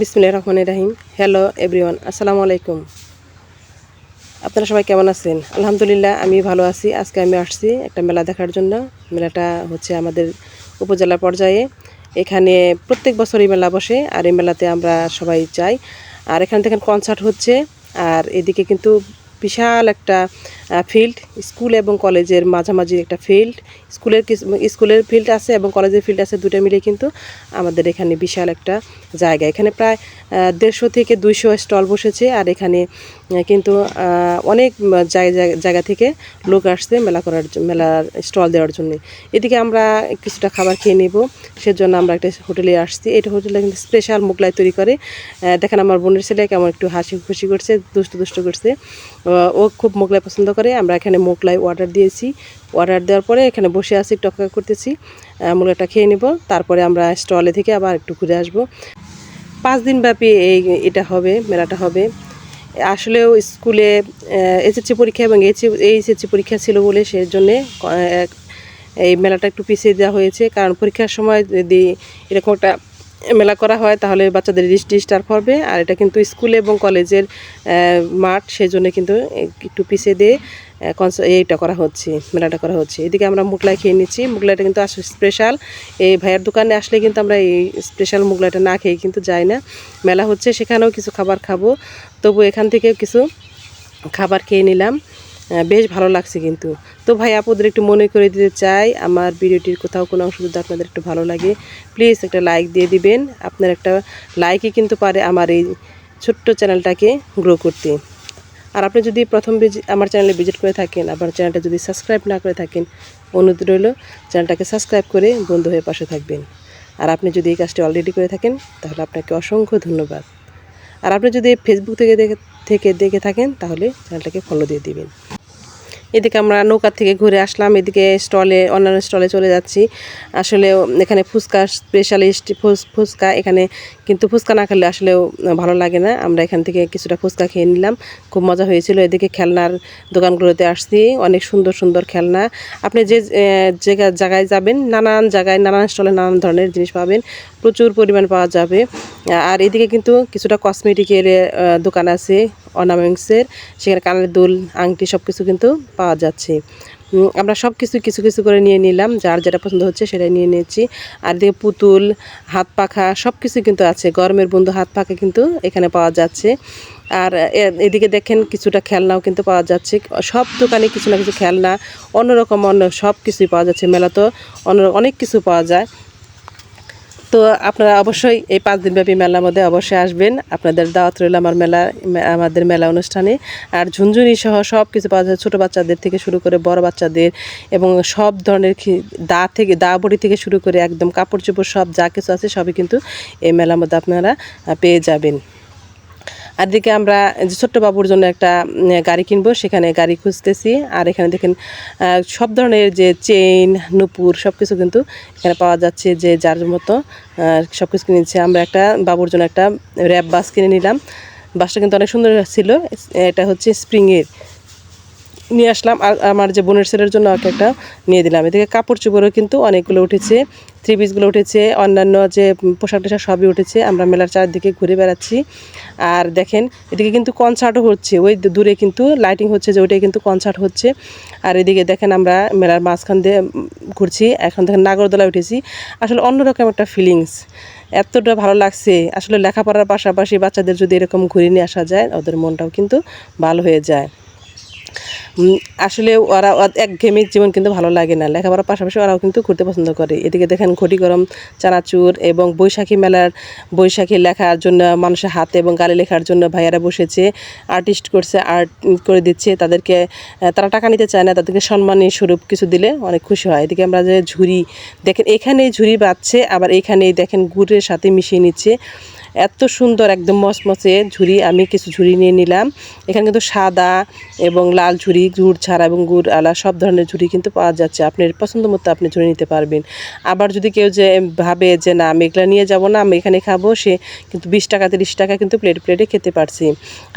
বিসমিল্লাহ রহমান রাহিম। Hello everyone আসসালামু আলাইকুম। আপনারা সবাই কেমন আছেন? আলহামদুলিল্লাহ, আমি ভালো আছি। আজকে আমি আসছি একটা মেলা দেখার জন্য। মেলাটা হচ্ছে আমাদের উপজেলা পর্যায়ে। এখানে প্রত্যেক বছরই মেলা বসে, আর এই মেলাতে আমরা সবাই যাই। আর এখানে দেখেন কনসার্ট হচ্ছে, আর এদিকে কিন্তু বিশাল একটা ফিল্ড স্কুল এবং কলেজের মাঝামাঝি একটা ফিল্ড স্কুলের স্কুলের ফিল্ড আছে এবং কলেজের ফিল্ড আছে, দুটো মিলে কিন্তু আমাদের এখানে বিশাল একটা জায়গা। এখানে প্রায় দেড়শো থেকে দুইশো স্টল বসেছে আর এখানে কিন্তু অনেক জায়গা জায়গা থেকে লোক আসছে মেলা করার মেলার স্টল দেওয়ার জন্য। এদিকে আমরা কিছুটা খাবার খেয়ে নেব, সেজন্য আমরা একটা হোটেলে আসছি। এটা হোটেলে কিন্তু স্পেশাল মোগলাই তৈরি করে। দেখেন আমার বোনের ছেলে কেমন একটু হাসি খুশি করছে দুষ্টু দুষ্টু করছে ও খুব মোগলাই পছন্দ করে। আমরা এখানে মোগলাই অর্ডার দিয়েছি। অর্ডার দেওয়ার পরে এখানে বসে আছি অপেক্ষা করতেছি। মোগলাইটা খেয়ে নেব। তারপরে আমরা স্টলে থেকে আবার একটু ঘুরে আসব। পাঁচ দিন ব্যাপী এই এটা হবে, মেলাটা হবে। আসলেও স্কুলে এসএসসি পরীক্ষা এবং এইচ এইচএসসি পরীক্ষা ছিল বলে সেই জন্যে এই মেলাটা একটু পিছিয়ে দেওয়া হয়েছে। কারণ পরীক্ষার সময় যদি এরকম একটা মেলা করা হয়, তাহলে বাচ্চাদের দৃষ্টি ডিস্টার্ব হবে আর এটা কিন্তু স্কুল এবং কলেজের মাঠ সেই জন্য কিন্তু একটু পিছিয়ে দিয়ে কনস- এইটা করা হচ্ছে, মেলাটা করা হচ্ছে। এদিকে আমরা মুগলাই খেয়ে নিচ্ছি। মুগলাইটা কিন্তু আসলে স্পেশাল এই ভাইয়ের দোকানে আসলে কিন্তু আমরা এই স্পেশাল মুগলাইটা না খেয়ে কিন্তু যাই না। মেলা হচ্ছে, সেখানেও কিছু খাবার খাব। তবু এখান থেকে কিছু খাবার খেয়ে নিলাম। বেশ ভালো লাগছে কিন্তু। তো ভাই আপুদের একটু মনে করে দিতে চাই, আমার ভিডিওটির কোথাও কোনো অংশ যদি আপনাদের একটু ভালো লাগে প্লিজ একটা লাইক দিয়ে দিবেন। আপনার একটা লাইকই কিন্তু পারে আমার এই ছোট্ট চ্যানেলটাকে গ্রো করতে। আর আপনি যদি প্রথম আমার চ্যানেলে ভিজিট করে থাকেন আমার চ্যানেলটা যদি সাবস্ক্রাইব না করে থাকেন, অনুরোধ রইল চ্যানেলটাকে সাবস্ক্রাইব করে বন্ধু হয়ে পাশে থাকবেন। আর আপনি যদি এই কাজটি অলরেডি করে থাকেন, তাহলে আপনাকে অসংখ্য ধন্যবাদ। আর আপনি যদি ফেসবুক থেকে দেখে থেকে দেখে থাকেন, তাহলে চ্যানেলটাকে ফলো দিয়ে দিবেন। এদিকে আমরা নৌকা থেকে ঘুরে আসলাম, এদিকে স্টলে, অন্যান্য স্টলে চলে যাচ্ছি। আসলে এখানে ফুচকা স্পেশালিস্ট ফুচকা এখানে কিন্তু ফুচকা না খেলে আসলেও ভালো লাগে না। আমরা এখান থেকে কিছুটা ফুচকা খেয়ে নিলাম, খুব মজা হয়েছিল। এদিকে খেলনার দোকানগুলোতে আসছি, অনেক সুন্দর সুন্দর খেলনা। আপনি যে জায়গায় যাবেন, নানান জায়গায়, নানান স্টলে নানান ধরনের জিনিস পাবেন, প্রচুর পরিমাণ পাওয়া যাবে। আর এদিকে কিন্তু কিছুটা কসমেটিকের দোকান আছে। অর্নামেন্টসের সেখানে কানের দুল, আংটি সব কিছু কিন্তু পাওয়া যাচ্ছে। আমরা সব কিছু কিছু কিছু করে নিয়ে নিলাম, যার যেটা পছন্দ হচ্ছে সেটাই নিয়ে নিয়েছি। আর এদিকে পুতুল, হাত পাখা সব কিছু কিন্তু আছে, গরমের বন্ধু হাত পাখা কিন্তু এখানে পাওয়া যাচ্ছে। আর এদিকে দেখেন কিছুটা খেলনাও কিন্তু পাওয়া যাচ্ছে, সব দোকানে কিছু না কিছু খেলনা, অন্যরকম অন্য সব কিছুই পাওয়া যাচ্ছে মেলা তো অন্য অনেক কিছু পাওয়া যায়। তো আপনারা অবশ্যই এই পাঁচ দিনব্যাপী মেলার মধ্যে অবশ্যই আসবেন। আপনাদের দাওয়াত রইল আমার মেলা আমাদের মেলা অনুষ্ঠানে। আর ঝুনঝুনি সহ সব কিছু পাওয়া যায় ছোটো বাচ্চাদের থেকে শুরু করে বড় বাচ্চাদের এবং সব ধরনের দা থেকে, দা বড়ি থেকে শুরু করে একদম কাপড় চোপড় সব যা কিছু আছে সবই কিন্তু এই মেলার মধ্যে আপনারা পেয়ে যাবেন। আর দিকে আমরা যে ছোট্ট বাবুর জন্য একটা গাড়ি কিনবো, সেখানে গাড়ি খুঁজতেছি। আর এখানে দেখেন সব ধরনের যে চেইন নুপুর সব কিছু কিন্তু এখানে পাওয়া যাচ্ছে যে যার মতো সব কিছু কিনেছি আমরা একটা বাবুর জন্য একটা র্যাপ বাস কিনে নিলাম। বাসটা কিন্তু অনেক সুন্দর ছিল। এটা হচ্ছে স্প্রিংয়ের। নিয়ে আসলাম। আর আমার যে বোনের ছেলের জন্য ওকে একটা নিয়ে দিলাম। এদিকে কাপড় চোপড়ও কিন্তু অনেকগুলো উঠেছে থ্রি পিসগুলো উঠেছে, অন্যান্য যে পোশাক টোশাক সবই উঠেছে। আমরা মেলার চারদিকে ঘুরে বেড়াচ্ছি। আর দেখেন, এদিকে কিন্তু কনসার্টও হচ্ছে। ওই দূরে কিন্তু লাইটিং হচ্ছে যে ওইটাই কিন্তু কনসার্ট হচ্ছে। আর এদিকে দেখেন আমরা মেলার মাঝখান দিয়ে ঘুরছি। এখন দেখেন নাগরদোলা উঠেছি। আসলে অন্যরকম একটা ফিলিংস এতটা ভালো লাগছে। আসলে লেখাপড়ার পাশাপাশি বাচ্চাদের যদি এরকম ঘুরে নিয়ে আসা যায়, ওদের মনটাও কিন্তু ভালো হয়ে যায়। আসলে ওরা একঘেয়েমি জীবন কিন্তু ভালো লাগে না। লেখাপড়ার পাশাপাশি ওরাও কিন্তু ঘুরতে পছন্দ করে। এদিকে দেখেন ঘটি গরম, চানাচুর এবং বৈশাখী মেলার, বৈশাখী লেখার জন্য মানুষের হাতে এবং গালে লেখার জন্য ভাইয়ারা বসেছে আর্টিস্ট করছে আর্ট করে দিচ্ছে। তাদেরকে তারা টাকা নিতে চায় না, তাদেরকে সম্মানী স্বরূপ কিছু দিলে অনেক খুশি হয়। এদিকে আমরা যে ঝুড়ি, দেখেন এখানেই ঝুড়ি বাচ্ছে আবার এখানেই দেখেন গুড়ের সাথে মিশিয়ে নিচ্ছে। এত সুন্দর একদম মচমচে ঝুড়ি, আমি কিছু ঝুড়ি নিয়ে নিলাম। এখানে কিন্তু সাদা এবং লাল ঝুড়ি, গুড়, ছাড়া এবং গুড়, আলা সব ধরনের ঝুড়ি কিন্তু পাওয়া যাচ্ছে। আপনার পছন্দ মতো আপনি ঝুড়ি নিতে পারবেন। আবার যদি কেউ যে ভাবে যে না, আমি এগুলো নিয়ে যাব না, আমি এখানে খাব, সে কিন্তু বিশ টাকা, তিরিশ টাকা কিন্তু প্লেট প্লেটে খেতে পারছি।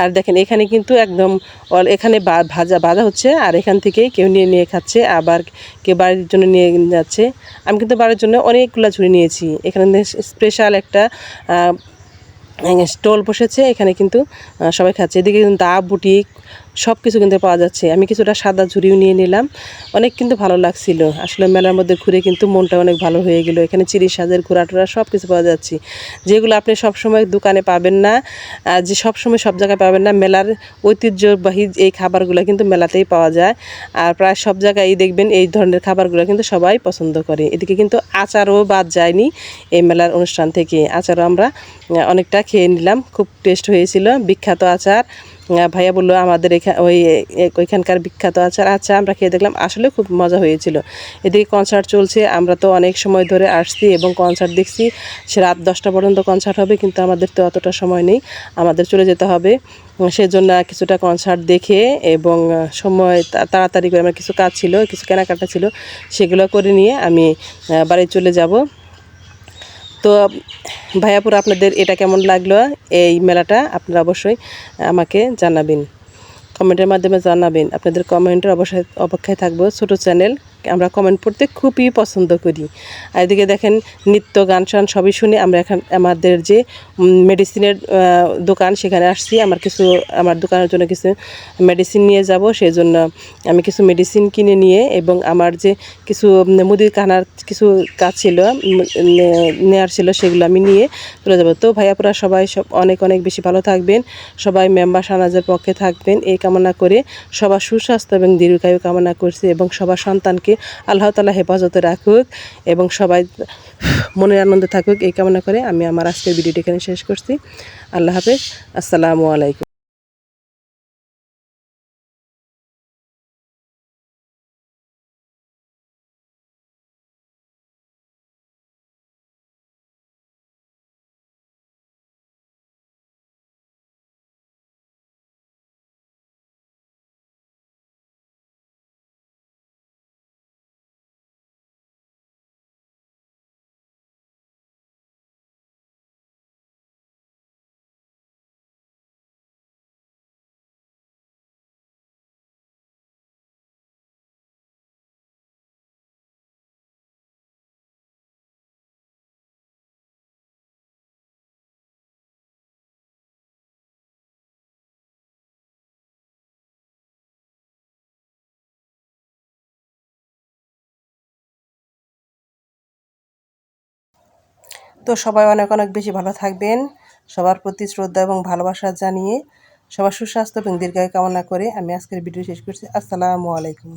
আর দেখেন, এখানে কিন্তু একদম এখানে ভাজা ভাজা হচ্ছে, আর এখান থেকে কেউ নিয়ে নিয়ে খাচ্ছে, আবার কেউ বাড়ির জন্য নিয়ে যাচ্ছে। আমি কিন্তু বাড়ির জন্য অনেকগুলো ঝুড়ি নিয়েছি। এখানে স্পেশাল একটা স্টল বসেছে এখানে কিন্তু সবাই খাচ্ছে। এদিকে কিন্তু দা বুটিক সব কিছু কিন্তু পাওয়া যাচ্ছে। আমি কিছুটা সাদা ঝুড়িও নিয়ে নিলাম। অনেক কিন্তু ভালো লাগছিল। আসলে মেলার মধ্যে ঘুরে কিন্তু মনটা অনেক ভালো হয়ে গেল। এখানে চিরি সাজের ঘোরা টোরা সব কিছু পাওয়া যাচ্ছে। যেগুলো আপনি সবসময় দোকানে পাবেন না যে সবসময় সব জায়গায় পাবেন না, মেলার ঐতিহ্যবাহী এই খাবারগুলো কিন্তু মেলাতেই পাওয়া যায়। আর প্রায় সব জায়গায় দেখবেন এই ধরনের খাবারগুলো কিন্তু সবাই পছন্দ করে। এদিকে কিন্তু আচারও বাদ যায়নি এই মেলার অনুষ্ঠান থেকে। আচারও আমরা অনেকটা খেয়ে নিলাম। খুব টেস্ট হয়েছিল। বিখ্যাত আচার। ভাইয়া বলল, আমাদের এখানে ওই ওইখানকার বিখ্যাত আচার। আচ্ছা আমরা খেয়ে দেখলাম, আসলে খুব মজা হয়েছিল। এদিকে কনসার্ট চলছে, আমরা তো অনেক সময় ধরে আসছি এবং কনসার্ট দেখছি। সে রাত দশটা পর্যন্ত কনসার্ট হবে, কিন্তু আমাদের তো অতটা সময় নেই। আমাদের চলে যেতে হবে। সেজন্য কিছুটা কনসার্ট দেখে এবং সময় তাড়াতাড়ি করে আমার কিছু কাজ ছিল, কিছু কেনাকাটা ছিল, সেগুলো করে নিয়ে আমি বাড়ি চলে যাব। তো ভাইয়াপুর আপনাদের এটা কেমন লাগল এই মেলাটা? আপনারা অবশ্যই আমাকে জানাবেন। কমেন্টের মাধ্যমে জানাবেন। আপনাদের কমেন্টের অবশ্যই অপেক্ষায় থাকব ছোটো চ্যানেল আমরা কমেন্ট পড়তে খুবই পছন্দ করি। আর এদিকে দেখেন নৃত্য গান শান সবই শুনে আমরা এখন আমাদের যে মেডিসিনের দোকান সেখানে আসছি। আমার কিছু আমার দোকানের জন্য কিছু মেডিসিন নিয়ে যাব। সেই জন্য আমি কিছু মেডিসিন কিনে নিয়ে এবং আমার যে কিছু মুদির কানার কিছু কাজ ছিল উম, নে- নেয়ার ছিল সেগুলো আমি নিয়ে চলে যাব। তো ভাইয়াপুরা সবাই সব অনেক অনেক বেশি ভালো থাকবেন। সবাই মেম্বার সানাজের পক্ষে থাকবেন। এই কামনা করে সবার সুস্বাস্থ্য এবং দীর্ঘায়ু কামনা করছি এবং সবার সন্তানকে আল্লাহ তালা হেফাজতে রাখুক এবং সবাই মনের আনন্দে থাকুক। এই কামনা করে আমি আমার আজকের ভিডিওটি এখানে শেষ করছি। আল্লাহ হাফেজ। আসসালামু আলাইকুম। তো সবাই অনেক অনেক বেশি ভালো থাকবেন। সবার প্রতি শ্রদ্ধা এবং ভালোবাসা জানিয়ে সবার সুস্বাস্থ্য এবং দীর্ঘায় কামনা করে আমি আজকের ভিডিও শেষ করছি। আসসালামু আলাইকুম।